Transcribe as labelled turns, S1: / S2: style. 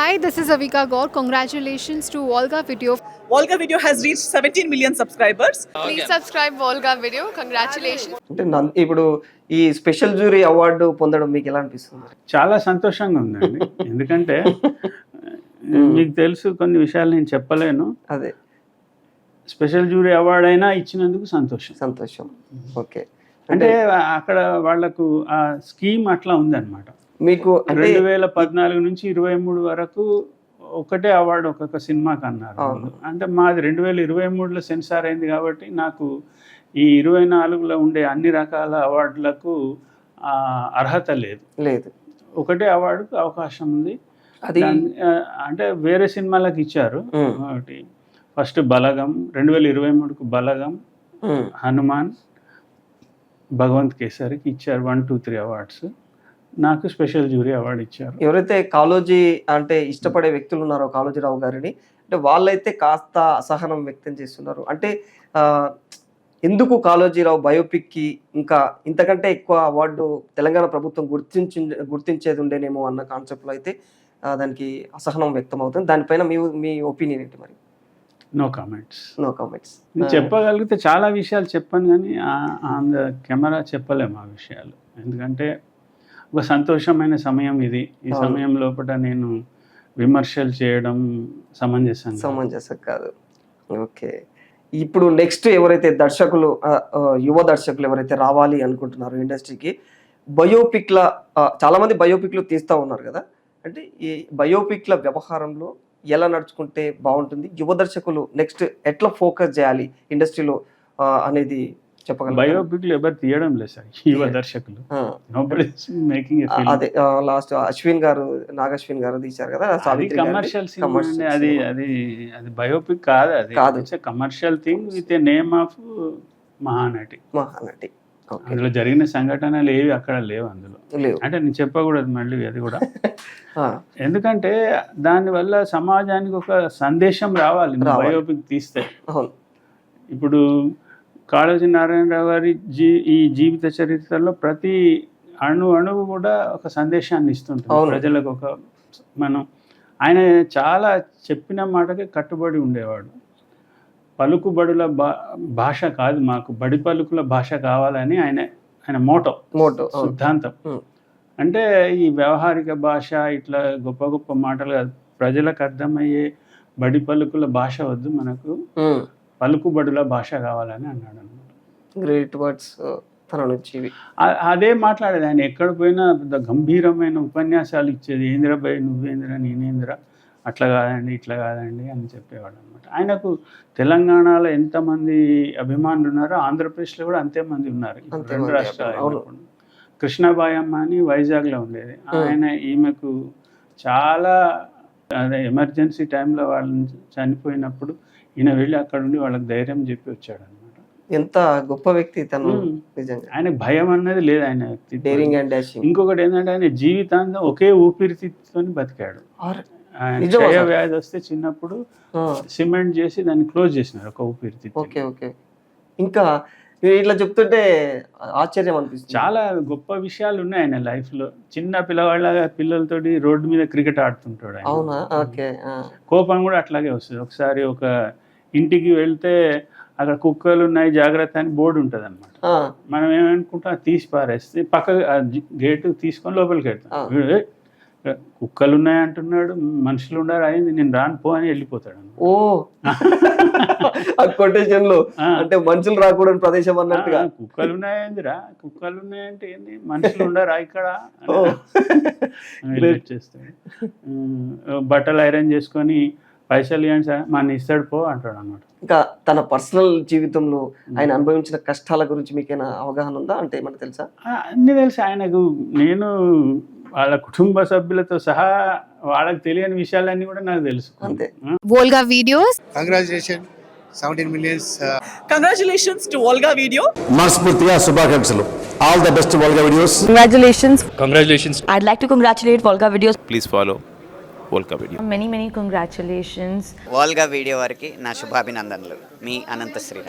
S1: Hi, this is Avika Gaur. Congratulations to Volga Video.
S2: Volga Video has reached 17 million subscribers.
S1: Please subscribe Volga Video. Congratulations.
S3: అంటే నన్- ఇప్పుడు ఈ special jury award పొందడం మీకు ఎలా అనిపిస్తుంది
S4: చాలా సంతోషంగా ఉందండి ఎందుకంటే మీకు తెలుసు కొన్ని విషయాలు నేను చెప్పలేను
S3: అదే
S4: స్పెషల్ జ్యూరీ అవార్డ్ అయినా ఇచ్చినందుకు సంతోషం
S3: సంతోషం ఓకే
S4: అంటే అక్కడ వాళ్ళకు ఆ స్కీమ్ అట్లా ఉందన్నమాట
S3: మీకు
S4: రెండు వేల పద్నాలుగు నుంచి ఇరవై మూడు వరకు ఒకటే అవార్డు ఒక్కొక్క సినిమాకి అన్నారు. అంటే మాది రెండు వేల ఇరవై మూడులో సెన్సార్ అయింది కాబట్టి నాకు ఈ ఇరవై నాలుగులో ఉండే అన్ని రకాల అవార్డులకు అర్హత లేదు.
S3: లేదు.
S4: ఒకటే అవార్డుకు అవకాశం ఉంది.
S3: అది
S4: అంటే వేరే సినిమాలకు ఇచ్చారు. ఒకటి ఫస్ట్ బలగం రెండు వేల ఇరవై మూడుకు బలగం హనుమాన్ భగవంత్ కేసరికి ఇచ్చారు వన్ టూ త్రీ అవార్డ్స్. నాకు స్పెషల్ జ్యూరీ అవార్డు ఇచ్చారు.
S3: ఎవరైతే కాలోజీ అంటే ఇష్టపడే వ్యక్తులు ఉన్నారో కాళోజీరావు గారిని అంటే వాళ్ళైతే కాస్త అసహనం వ్యక్తం చేస్తున్నారు. అంటే ఎందుకు కాళోజీరావు బయోపిక్కి ఇంకా ఇంతకంటే ఎక్కువ అవార్డు తెలంగాణ ప్రభుత్వం గుర్తించి గుర్తించేది ఉండేనేమో అన్న కాన్సెప్ట్లో అయితే దానికి అసహనం వ్యక్తం అవుతుంది. దానిపైన మీ మీ ఒపీనియన్ ఏంటి మరి?
S4: నో కామెంట్స్
S3: నో కామెంట్స్
S4: చెప్పగలిగితే చాలా విషయాలు చెప్పాను కానీ ఆన్ ద కెమెరా చెప్పలేము ఆ విషయాలు. ఎందుకంటే ఒక సంతోషమైన సమయం ఇది. ఈ. సమయం లోపల నేను విమర్శలు చేయడం సమంజసం.
S3: సమంజసం కాదు. ఓకే. ఇప్పుడు నెక్స్ట్ ఎవరైతే దర్శకులు యువ దర్శకులు ఎవరైతే రావాలి అనుకుంటున్నారో ఇండస్ట్రీకి బయోపిక్ల ఆ, చాలా మంది బయోపిక్లు తీస్తూ ఉన్నారు కదా? అంటే ఈ బయోపిక్ల వ్యవహారంలో ఎలా నడుచుకుంటే బాగుంటుంది? యువ దర్శకులు నెక్స్ట్ ఎట్లా ఫోకస్ చేయాలి ఇండస్ట్రీలో అనేది చెప్పగలరు?
S4: బయోపిక్లు ఎవరు తీయడం లేదు సార్. యువ దర్శకులు. మేకింగ్
S3: అదే లాస్ట్ అశ్విన్ గారు నాగశ్విన్ గారు తీశారు కదా
S4: అది. కమర్షియల్ అది. అది అది బయోపిక్ కాదు అది.
S3: కాదు.
S4: Commercial thing with a name of Mahanati
S3: Mahanati
S4: అందులో జరిగిన సంఘటనలు ఏవి అక్కడ లేవు అందులో. అంటే నేను చెప్పకూడదు మళ్ళీ అది కూడా. ఎందుకంటే దానివల్ల సమాజానికి ఒక సందేశం రావాలి. బయోపిక్ తీస్తే. ఇప్పుడు కాళోజీ నారాయణరావు గారి జీ ఈ జీవిత చరిత్రలో ప్రతి అణు అణువు కూడా ఒక సందేశాన్ని ఇస్తుంటుంది. ప్రజలకు ఒక మనం ఆయన చాలా చెప్పిన మాటకి కట్టుబడి ఉండేవాడు పలుకుబడుల భా భాష కాదు మాకు బడి పలుకుల భాష కావాలని ఆయన ఆయన మోటో
S3: మోటో
S4: సిద్ధాంతం. అంటే ఈ వ్యవహారిక భాష ఇట్లా గొప్ప గొప్ప మాటలు కాదు ప్రజలకు అర్థమయ్యే బడి పలుకుల భాష వద్దు మనకు. పలుకుబడుల భాష కావాలని అన్నాడు అనమాట.
S3: గ్రేట్ వర్డ్స్ తన నుంచి ఇవి
S4: ఆ- అదే మాట్లాడేది. ఆయన ఎక్కడ పోయినా పెద్ద గంభీరమైన ఉపన్యాసాలు ఇచ్చేది. ఏంద్రబాయ్ నువ్వేంద్ర నేనేంద్ర? అట్లా కాదండి ఇట్లా కాదండి అని చెప్పేవాడు అనమాట. ఆయనకు తెలంగాణలో ఎంతమంది అభిమానులు ఉన్నారో ఆంధ్రప్రదేశ్లో కూడా అంతే మంది ఉన్నారు. రెండు రాష్ట్రాలు. కృష్ణబాయమ్మ అని వైజాగ్లో ఉండేది. ఆయన ఈమెకు చాలా అదే ఎమర్జెన్సీ టైంలో వాళ్ళని చనిపోయినప్పుడు ఈయన వెళ్ళి అక్కడ ఉండి వాళ్ళకి ధైర్యం చెప్పి వచ్చాడు అనమాట
S3: ఎంత గొప్ప వ్యక్తి తను. నిజంగా.
S4: ఆయనకు భయం అన్నది లేదు ఆయన వ్యక్తిత్వం.
S3: Daring and dashing.
S4: ఇంకొకటి ఏంటంటే ఆయన జీవితాంతం ఒకే ఊపిరితిత్తుతో బతికాడు. ఆయన క్షయ? వ్యాధి వస్తే చిన్నప్పుడు సిమెంట్ చేసి దాన్ని క్లోజ్ చేసినారు ఒక ఊపిరితిత్తు
S3: ఓకే ఓకే. ఇంకా మీరు ఇట్లా చెప్తుంటే ఆశ్చర్యం అనిపిస్తుంది.
S4: చాలా గొప్ప విషయాలు ఉన్నాయి ఆయన లైఫ్లో. చిన్న పిల్లవాళ్ళ పిల్లలతోటి రోడ్డు మీద క్రికెట్ ఆడుతుంటాడు ఆయన.
S3: అవునా? ఓకే.
S4: కోపం కూడా అట్లాగే వస్తుంది. ఒకసారి ఒక ఇంటికి వెళ్తే అక్కడ కుక్కలు ఉన్నాయి జాగ్రత్త అని బోర్డు ఉంటుంది అనమాట మనం ఏమనుకుంటాం? తీసి పారేస్తే పక్క గేటు తీసుకొని లోపలికి. వెళ్తాం. వీడు, "ఏ, కుక్కలు ఉన్నాయి అంటున్నాడు మనుషులు ఉన్నారు అయింది నేను రాను పో అని వెళ్ళిపోతాడు.
S3: ఓ.
S4: కొటేషన్లో.
S3: అంటే మనుషులు రాకూడని ప్రదేశం అన్నట్టుగా.
S4: కుక్కలు ఉన్నాయందిరా కుక్కలు ఉన్నాయంటే ఏంది మనుషులు ఉండరా ఇక్కడ చేస్తాడు బట్టలు ఐరన్ చేసుకొని పైసలు ఇవ్వండి సార్ మన ఇస్తాడు పో అంటాడు అన్నమాట.
S3: ఇంకా తన పర్సనల్ జీవితంలో ఆయన అనుభవించిన కష్టాల గురించి మీకైనా అవగాహన ఉందా? అంటే ఏమన్నా తెలుసా?
S4: అన్నీ తెలుసు. ఆయనకు నేను వాళ్ళ కుటుంబ సభ్యులతో సహా వాళ్ళకి తెలియని విషయాలన్నీ కూడా నాకు తెలుసు.
S5: Volga videos congratulation seventeen
S2: millions to Volga video
S6: మనస్ఫూర్తిగా శుభాకాంక్షలు. All the best Volga videos
S7: congratulations congratulations I'd like to
S8: videos please follow Volga
S7: video many many
S9: congratulations video వారికి నా శుభాభినందనలు. మీ అనంత శ్రీరామ్.